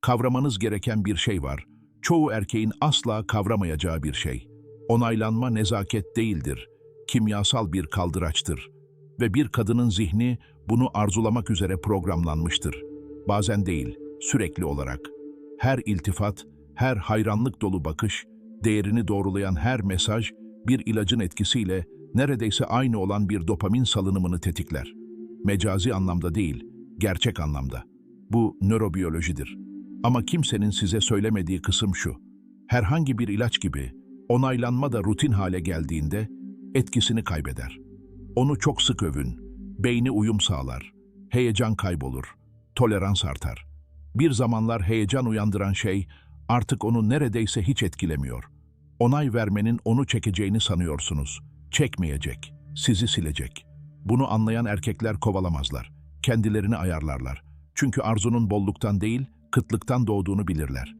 Kavramanız gereken bir şey var. Çoğu erkeğin asla kavramayacağı bir şey. Onaylanma nezaket değildir. Kimyasal bir kaldıraçtır. Ve bir kadının zihni bunu arzulamak üzere programlanmıştır. Bazen değil, sürekli olarak. Her iltifat, her hayranlık dolu bakış, değerini doğrulayan her mesaj bir ilacın etkisiyle neredeyse aynı olan bir dopamin salınımını tetikler. Mecazi anlamda değil, gerçek anlamda. Bu nörobiyolojidir. Ama kimsenin size söylemediği kısım şu. Herhangi bir ilaç gibi onaylanma da rutin hale geldiğinde etkisini kaybeder. Onu çok sık övün, beyni uyum sağlar, heyecan kaybolur, tolerans artar. Bir zamanlar heyecan uyandıran şey artık onu neredeyse hiç etkilemiyor. Onay vermenin onu çekeceğini sanıyorsunuz. Çekmeyecek, sizi silecek. Bunu anlayan erkekler kovalamazlar. Kendilerini ayarlarlar. Çünkü arzunun bolluktan değil, kıtlıktan doğduğunu bilirler.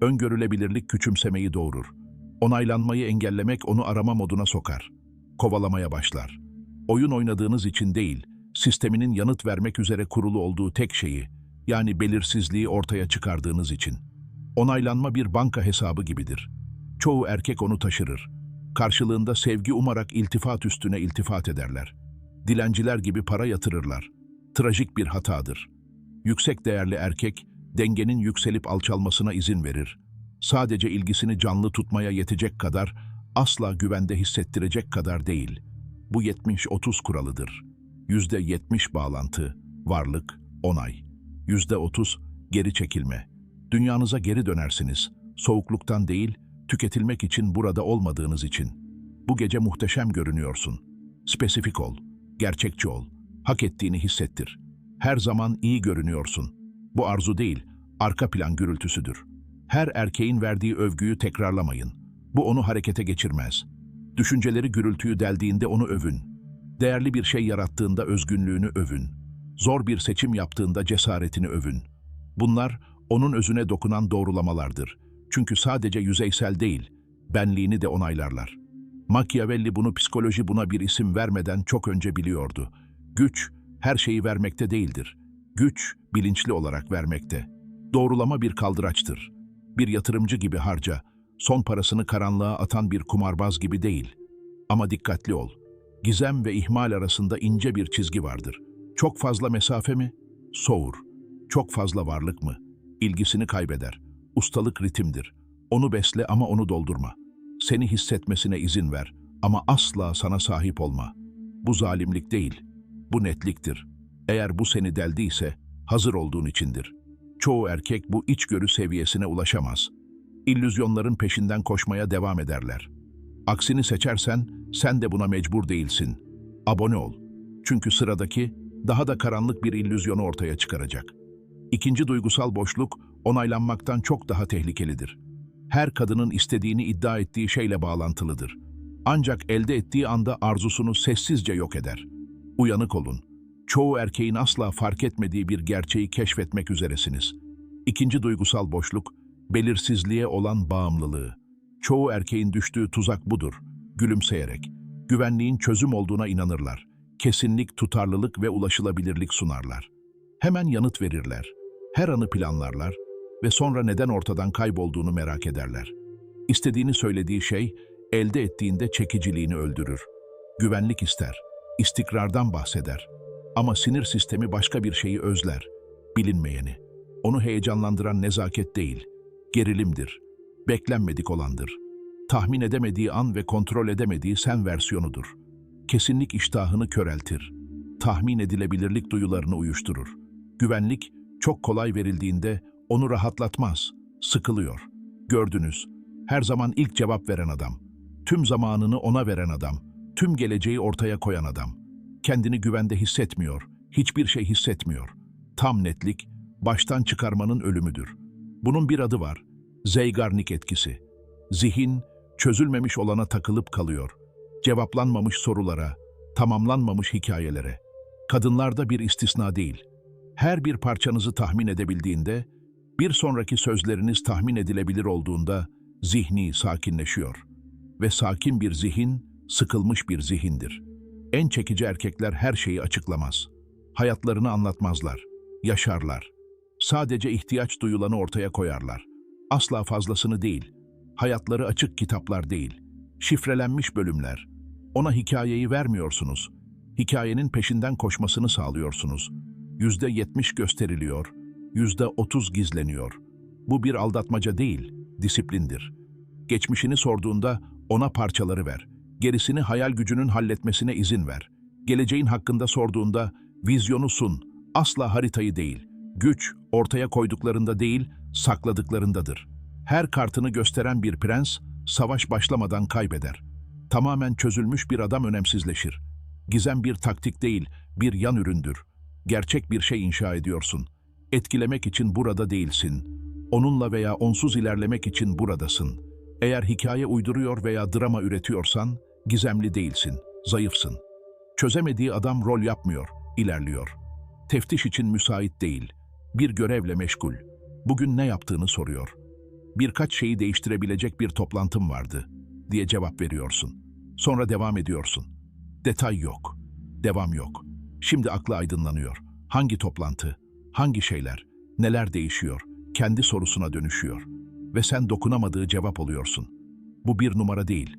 Öngörülebilirlik küçümsemeyi doğurur. Onaylanmayı engellemek onu arama moduna sokar. Kovalamaya başlar. Oyun oynadığınız için değil, sisteminin yanıt vermek üzere kurulu olduğu tek şeyi, yani belirsizliği ortaya çıkardığınız için. Onaylanma bir banka hesabı gibidir. Çoğu erkek onu taşırır. Karşılığında sevgi umarak iltifat üstüne iltifat ederler. Dilenciler gibi para yatırırlar. Trajik bir hatadır. Yüksek değerli erkek, dengenin yükselip alçalmasına izin verir. Sadece ilgisini canlı tutmaya yetecek kadar, asla güvende hissettirecek kadar değil. Bu 70-30 kuralıdır. %70 bağlantı, varlık, onay. %30 geri çekilme. Dünyanıza geri dönersiniz. Soğukluktan değil, tüketilmek için burada olmadığınız için. Bu gece muhteşem görünüyorsun. Spesifik ol, gerçekçi ol, hak ettiğini hissettir. Her zaman iyi görünüyorsun. Bu arzu değil, arka plan gürültüsüdür. Her erkeğin verdiği övgüyü tekrarlamayın. Bu onu harekete geçirmez. Düşünceleri gürültüyü deldiğinde onu övün. Değerli bir şey yarattığında özgünlüğünü övün. Zor bir seçim yaptığında cesaretini övün. Bunlar onun özüne dokunan doğrulamalardır. Çünkü sadece yüzeysel değil, benliğini de onaylarlar. Machiavelli bunu psikoloji buna bir isim vermeden çok önce biliyordu. Güç, her şeyi vermekte değildir. Güç, bilinçli olarak vermekte. Doğrulama bir kaldıraçtır. Bir yatırımcı gibi harca, son parasını karanlığa atan bir kumarbaz gibi değil. Ama dikkatli ol. Gizem ve ihmal arasında ince bir çizgi vardır. Çok fazla mesafe mi? Soğur. Çok fazla varlık mı? İlgisini kaybeder. Ustalık ritimdir. Onu besle ama onu doldurma. Seni hissetmesine izin ver ama asla sana sahip olma. Bu zalimlik değil, bu netliktir. Eğer bu seni deldiyse hazır olduğun içindir. Çoğu erkek bu içgörü seviyesine ulaşamaz. İllüzyonların peşinden koşmaya devam ederler. Aksini seçersen sen de buna mecbur değilsin. Abone ol. Çünkü sıradaki daha da karanlık bir illüzyonu ortaya çıkaracak. İkinci duygusal boşluk onaylanmaktan çok daha tehlikelidir. Her kadının istediğini iddia ettiği şeyle bağlantılıdır. Ancak elde ettiği anda arzusunu sessizce yok eder. Uyanık olun. Çoğu erkeğin asla fark etmediği bir gerçeği keşfetmek üzeresiniz. İkinci duygusal boşluk, belirsizliğe olan bağımlılığı. Çoğu erkeğin düştüğü tuzak budur. Gülümseyerek. Güvenliğin çözüm olduğuna inanırlar. Kesinlik, tutarlılık ve ulaşılabilirlik sunarlar. Hemen yanıt verirler. Her anı planlarlar ve sonra neden ortadan kaybolduğunu merak ederler. İstediğini söylediği şey, elde ettiğinde çekiciliğini öldürür. Güvenlik ister, istikrardan bahseder. Ama sinir sistemi başka bir şeyi özler, bilinmeyeni. Onu heyecanlandıran nezaket değil, gerilimdir, beklenmedik olandır. Tahmin edemediği an ve kontrol edemediği sen versiyonudur. Kesinlik iştahını köreltir. Tahmin edilebilirlik duyularını uyuşturur. Güvenlik çok kolay verildiğinde onu rahatlatmaz, sıkılıyor. Gördünüz, her zaman ilk cevap veren adam, tüm zamanını ona veren adam, tüm geleceği ortaya koyan adam. Kendini güvende hissetmiyor, hiçbir şey hissetmiyor. Tam netlik, baştan çıkarmanın ölümüdür. Bunun bir adı var, Zeigarnik etkisi. Zihin, çözülmemiş olana takılıp kalıyor. Cevaplanmamış sorulara, tamamlanmamış hikayelere. Kadınlarda bir istisna değil. Her bir parçanızı tahmin edebildiğinde, bir sonraki sözleriniz tahmin edilebilir olduğunda zihni sakinleşiyor. Ve sakin bir zihin, sıkılmış bir zihindir. En çekici erkekler her şeyi açıklamaz. Hayatlarını anlatmazlar, yaşarlar. Sadece ihtiyaç duyulanı ortaya koyarlar. Asla fazlasını değil. Hayatları açık kitaplar değil. Şifrelenmiş bölümler. Ona hikayeyi vermiyorsunuz. Hikayenin peşinden koşmasını sağlıyorsunuz. Yüzde yetmiş gösteriliyor. Yüzde otuz gizleniyor. Bu bir aldatmaca değil, disiplindir. Geçmişini sorduğunda ona parçaları ver. Gerisini hayal gücünün halletmesine izin ver. Geleceğin hakkında sorduğunda vizyonu sun. Asla haritayı değil. Güç ortaya koyduklarında değil, sakladıklarındadır. Her kartını gösteren bir prens, savaş başlamadan kaybeder. Tamamen çözülmüş bir adam önemsizleşir. Gizem bir taktik değil, bir yan üründür. Gerçek bir şey inşa ediyorsun. Etkilemek için burada değilsin. Onunla veya onsuz ilerlemek için buradasın. Eğer hikaye uyduruyor veya drama üretiyorsan, gizemli değilsin, zayıfsın. Çözemediği adam rol yapmıyor, ilerliyor. Teftiş için müsait değil. Bir görevle meşgul. Bugün ne yaptığını soruyor. Birkaç şeyi değiştirebilecek bir toplantım vardı diye cevap veriyorsun. Sonra devam ediyorsun. Detay yok. Devam yok. Şimdi aklı aydınlanıyor. Hangi toplantı? Hangi şeyler? Neler değişiyor? Kendi sorusuna dönüşüyor. Ve sen dokunamadığı cevap oluyorsun. Bu bir numara değil.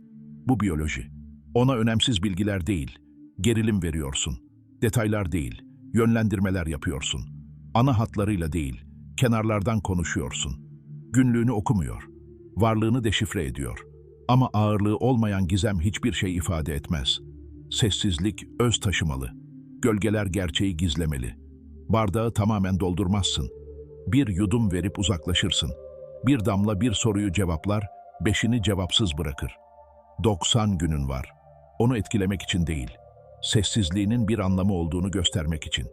Bu biyoloji. Ona önemsiz bilgiler değil. Gerilim veriyorsun. Detaylar değil. Yönlendirmeler yapıyorsun. Ana hatlarıyla değil. Kenarlardan konuşuyorsun. Günlüğünü okumuyor. Varlığını deşifre ediyor. Ama ağırlığı olmayan gizem hiçbir şey ifade etmez. Sessizlik öz taşımalı. Gölgeler gerçeği gizlemeli. Bardağı tamamen doldurmazsın. Bir yudum verip uzaklaşırsın. Bir damla bir soruyu cevaplar, beşini cevapsız bırakır. 90 günün var. Onu etkilemek için değil, sessizliğinin bir anlamı olduğunu göstermek için.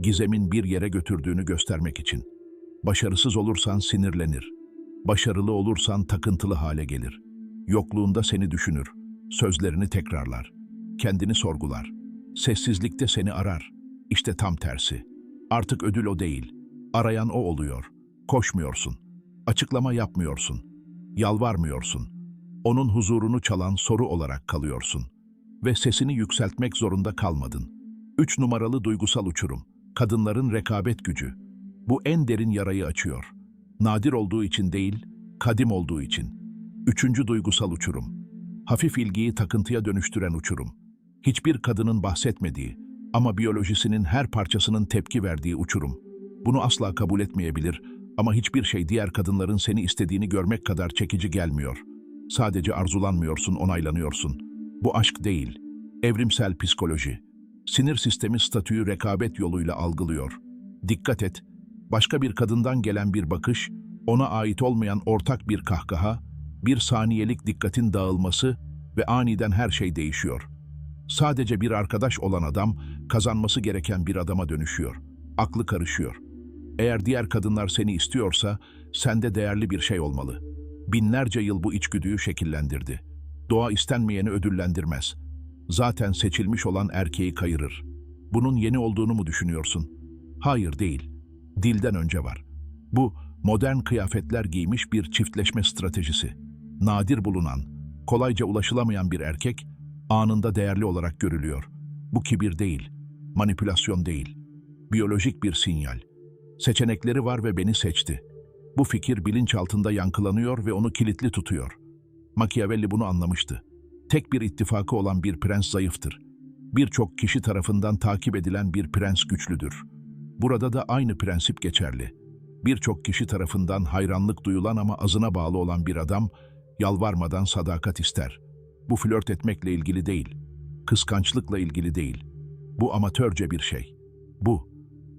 Gizemin bir yere götürdüğünü göstermek için. Başarısız olursan sinirlenir. Başarılı olursan takıntılı hale gelir. Yokluğunda seni düşünür. Sözlerini tekrarlar. Kendini sorgular. Sessizlikte seni arar. İşte tam tersi. Artık ödül o değil. Arayan o oluyor. Koşmuyorsun. Açıklama yapmıyorsun. Yalvarmıyorsun. Onun huzurunu çalan soru olarak kalıyorsun. Ve sesini yükseltmek zorunda kalmadın. Üç numaralı duygusal uçurum. Kadınların rekabet gücü. Bu en derin yarayı açıyor. Nadir olduğu için değil, kadim olduğu için. Üçüncü duygusal uçurum. Hafif ilgiyi takıntıya dönüştüren uçurum. Hiçbir kadının bahsetmediği ama biyolojisinin her parçasının tepki verdiği uçurum. Bunu asla kabul etmeyebilir ama hiçbir şey diğer kadınların seni istediğini görmek kadar çekici gelmiyor. Sadece arzulanmıyorsun, onaylanıyorsun. Bu aşk değil, evrimsel psikoloji. Sinir sistemi statüyü rekabet yoluyla algılıyor. Dikkat et, başka bir kadından gelen bir bakış, ona ait olmayan ortak bir kahkaha, bir saniyelik dikkatin dağılması ve aniden her şey değişiyor. Sadece bir arkadaş olan adam, kazanması gereken bir adama dönüşüyor. Aklı karışıyor. Eğer diğer kadınlar seni istiyorsa, sende değerli bir şey olmalı. Binlerce yıl bu içgüdüyü şekillendirdi. Doğa istenmeyeni ödüllendirmez. Zaten seçilmiş olan erkeği kayırır. Bunun yeni olduğunu mu düşünüyorsun? Hayır değil. Dilden önce var. Bu, modern kıyafetler giymiş bir çiftleşme stratejisi. Nadir bulunan, kolayca ulaşılamayan bir erkek, anında değerli olarak görülüyor. Bu kibir değil, manipülasyon değil. Biyolojik bir sinyal. Seçenekleri var ve beni seçti. Bu fikir bilinçaltında yankılanıyor ve onu kilitli tutuyor. Machiavelli bunu anlamıştı. Tek bir ittifakı olan bir prens zayıftır. Birçok kişi tarafından takip edilen bir prens güçlüdür. Burada da aynı prensip geçerli. Birçok kişi tarafından hayranlık duyulan ama azına bağlı olan bir adam, yalvarmadan sadakat ister. Bu flört etmekle ilgili değil, kıskançlıkla ilgili değil. Bu amatörce bir şey. Bu,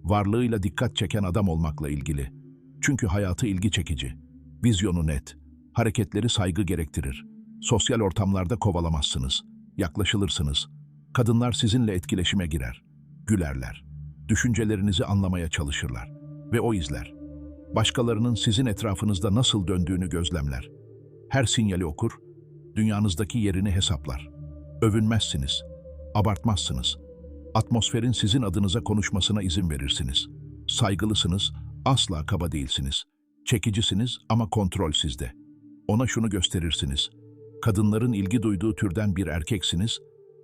varlığıyla dikkat çeken adam olmakla ilgili. Çünkü hayatı ilgi çekici, vizyonu net, hareketleri saygı gerektirir. Sosyal ortamlarda kovalamazsınız, yaklaşılırsınız. Kadınlar sizinle etkileşime girer, gülerler. Düşüncelerinizi anlamaya çalışırlar ve o izler. Başkalarının sizin etrafınızda nasıl döndüğünü gözlemler. Her sinyali okur, dünyanızdaki yerini hesaplar. Övünmezsiniz, abartmazsınız. Atmosferin sizin adınıza konuşmasına izin verirsiniz. Saygılısınız, asla kaba değilsiniz. Çekicisiniz ama kontrol sizde. Ona şunu gösterirsiniz. Kadınların ilgi duyduğu türden bir erkeksiniz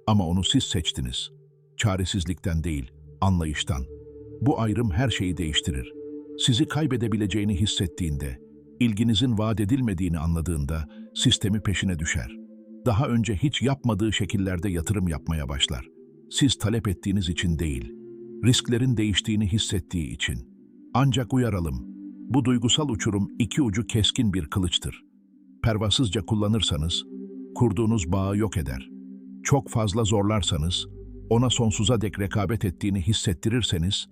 ama onu siz seçtiniz. Çaresizlikten değil, anlayıştan. Bu ayrım her şeyi değiştirir. sizi kaybedebileceğini hissettiğinde, ilginizin vaat edilmediğini anladığında sistemi peşine düşer. Daha önce hiç yapmadığı şekillerde yatırım yapmaya başlar. Siz talep ettiğiniz için değil, risklerin değiştiğini hissettiği için. Ancak uyaralım, bu duygusal uçurum iki ucu keskin bir kılıçtır. Pervasızca kullanırsanız, kurduğunuz bağı yok eder. Çok fazla zorlarsanız, ona sonsuza dek rekabet ettiğini hissettirirseniz,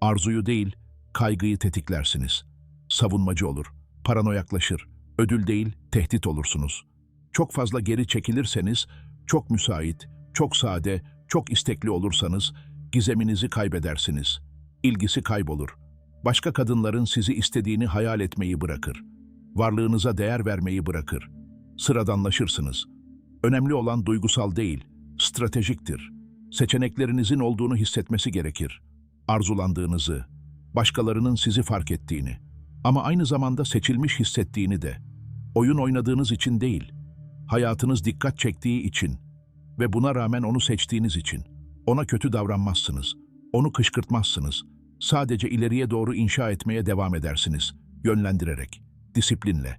arzuyu değil, kaygıyı tetiklersiniz. Savunmacı olur, paranoyaklaşır, ödül değil, tehdit olursunuz. Çok fazla geri çekilirseniz, çok müsait, çok sade, çok istekli olursanız, gizeminizi kaybedersiniz. İlgisi kaybolur. Başka kadınların sizi istediğini hayal etmeyi bırakır. Varlığınıza değer vermeyi bırakır. Sıradanlaşırsınız. Önemli olan duygusal değil, stratejiktir. Seçeneklerinizin olduğunu hissetmesi gerekir. Arzulandığınızı, başkalarının sizi fark ettiğini ama aynı zamanda seçilmiş hissettiğini de. Oyun oynadığınız için değil, hayatınız dikkat çektiği için ve buna rağmen onu seçtiğiniz için. Ona kötü davranmazsınız, onu kışkırtmazsınız. Sadece ileriye doğru inşa etmeye devam edersiniz, yönlendirerek, disiplinle.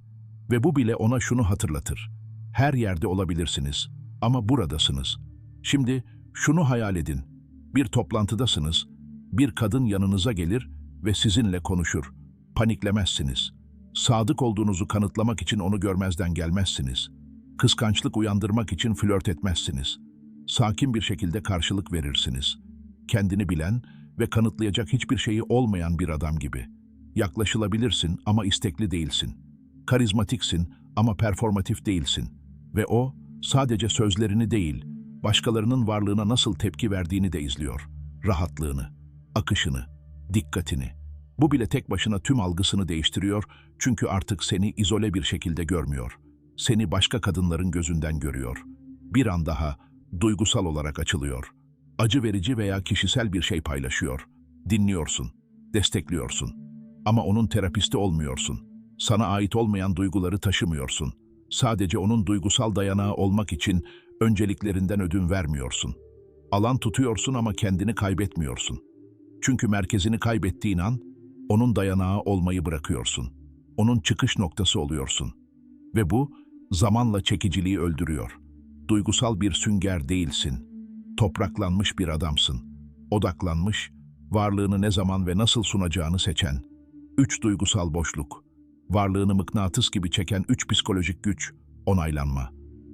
Ve bu bile ona şunu hatırlatır. Her yerde olabilirsiniz ama buradasınız. Şimdi şunu hayal edin. Bir toplantıdasınız, bir kadın yanınıza gelir ve sizinle konuşur. Paniklemezsiniz. Sadık olduğunuzu kanıtlamak için onu görmezden gelmezsiniz. Kıskançlık uyandırmak için flört etmezsiniz. Sakin bir şekilde karşılık verirsiniz. Kendini bilen ve kanıtlayacak hiçbir şeyi olmayan bir adam gibi. Yaklaşılabilirsin ama istekli değilsin. Karizmatiksin ama performatif değilsin. Ve o sadece sözlerini değil, başkalarının varlığına nasıl tepki verdiğini de izliyor. Rahatlığını, akışını, dikkatini. Bu bile tek başına tüm algısını değiştiriyor çünkü artık seni izole bir şekilde görmüyor. Seni başka kadınların gözünden görüyor. Bir an daha duygusal olarak açılıyor. Acı verici veya kişisel bir şey paylaşıyor. Dinliyorsun, destekliyorsun. Ama onun terapisti olmuyorsun. Sana ait olmayan duyguları taşımıyorsun. Sadece onun duygusal dayanağı olmak için önceliklerinden ödün vermiyorsun. Alan tutuyorsun ama kendini kaybetmiyorsun. Çünkü merkezini kaybettiğin an, onun dayanağı olmayı bırakıyorsun. Onun çıkış noktası oluyorsun. Ve bu, zamanla çekiciliği öldürüyor. Duygusal bir sünger değilsin. Topraklanmış bir adamsın. Odaklanmış, varlığını ne zaman ve nasıl sunacağını seçen. Üç duygusal boşluk. Varlığını mıknatıs gibi çeken üç psikolojik güç, onaylanma.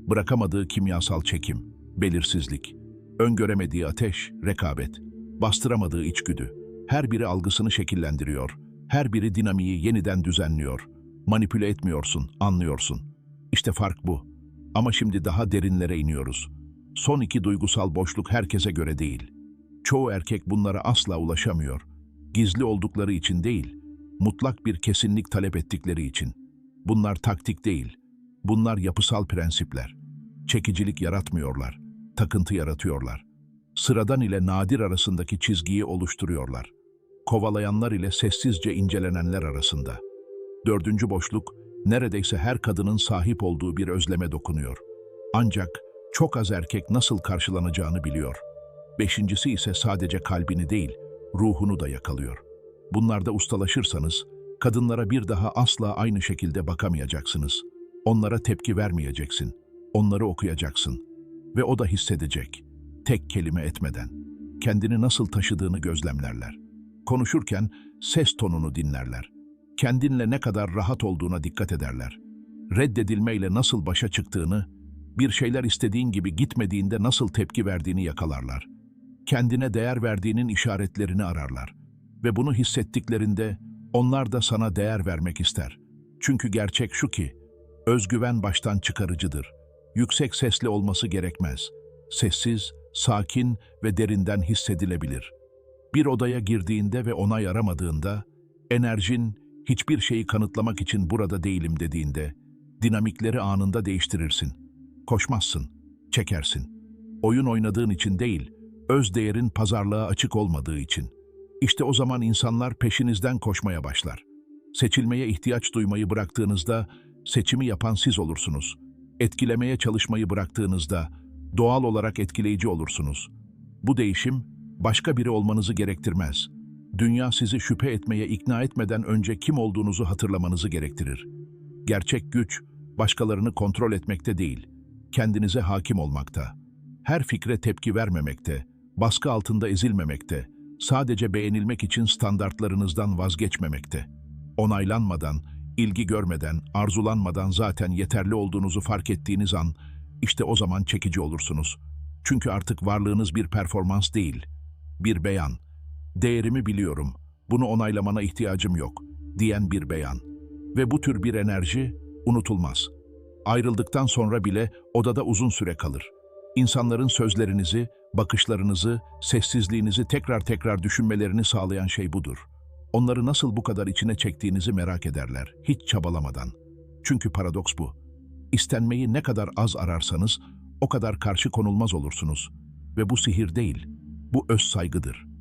Bırakamadığı kimyasal çekim, belirsizlik. Öngöremediği ateş, rekabet. Bastıramadığı içgüdü. Her biri algısını şekillendiriyor. Her biri dinamiği yeniden düzenliyor. Manipüle etmiyorsun, anlıyorsun. İşte fark bu. Ama şimdi daha derinlere iniyoruz. Son iki duygusal boşluk herkese göre değil. Çoğu erkek bunlara asla ulaşamıyor. Gizli oldukları için değil, mutlak bir kesinlik talep ettikleri için. Bunlar taktik değil, bunlar yapısal prensipler. Çekicilik yaratmıyorlar, takıntı yaratıyorlar. Sıradan ile nadir arasındaki çizgiyi oluşturuyorlar. Kovalayanlar ile sessizce incelenenler arasında. Dördüncü boşluk, neredeyse her kadının sahip olduğu bir özleme dokunuyor. Ancak çok az erkek nasıl karşılanacağını biliyor. Beşincisi ise sadece kalbini değil, ruhunu da yakalıyor. Bunlarda ustalaşırsanız, kadınlara bir daha asla aynı şekilde bakamayacaksınız. Onlara tepki vermeyeceksin. Onları okuyacaksın. Ve o da hissedecek. Tek kelime etmeden. Kendini nasıl taşıdığını gözlemlerler. Konuşurken ses tonunu dinlerler. Kendinle ne kadar rahat olduğuna dikkat ederler. Reddedilmeyle nasıl başa çıktığını, bir şeyler istediğin gibi gitmediğinde nasıl tepki verdiğini yakalarlar. Kendine değer verdiğinin işaretlerini ararlar. Ve bunu hissettiklerinde onlar da sana değer vermek ister. Çünkü gerçek şu ki, özgüven baştan çıkarıcıdır. Yüksek sesli olması gerekmez. Sessiz, sakin ve derinden hissedilebilir. Bir odaya girdiğinde ve onay aramadığında, enerjin hiçbir şeyi kanıtlamak için burada değilim dediğinde, dinamikleri anında değiştirirsin. Koşmazsın, çekersin. Oyun oynadığın için değil, öz değerin pazarlığa açık olmadığı için. İşte o zaman insanlar peşinizden koşmaya başlar. Seçilmeye ihtiyaç duymayı bıraktığınızda seçimi yapan siz olursunuz. Etkilemeye çalışmayı bıraktığınızda doğal olarak etkileyici olursunuz. Bu değişim başka biri olmanızı gerektirmez. Dünya sizi şüphe etmeye ikna etmeden önce kim olduğunuzu hatırlamanızı gerektirir. Gerçek güç, başkalarını kontrol etmekte değil, kendinize hakim olmakta. Her fikre tepki vermemekte, baskı altında ezilmemekte, sadece beğenilmek için standartlarınızdan vazgeçmemekte. Onaylanmadan, ilgi görmeden, arzulanmadan zaten yeterli olduğunuzu fark ettiğiniz an, işte o zaman çekici olursunuz. Çünkü artık varlığınız bir performans değil, bir beyan. Değerimi biliyorum, bunu onaylamana ihtiyacım yok, diyen bir beyan. Ve bu tür bir enerji unutulmaz. Ayrıldıktan sonra bile odada uzun süre kalır. İnsanların sözlerinizi, bakışlarınızı, sessizliğinizi tekrar tekrar düşünmelerini sağlayan şey budur. Onları nasıl bu kadar içine çektiğinizi merak ederler, hiç çabalamadan. Çünkü paradoks bu. İstenmeyi ne kadar az ararsanız, o kadar karşı konulmaz olursunuz. Ve bu sihir değil, bu öz saygıdır.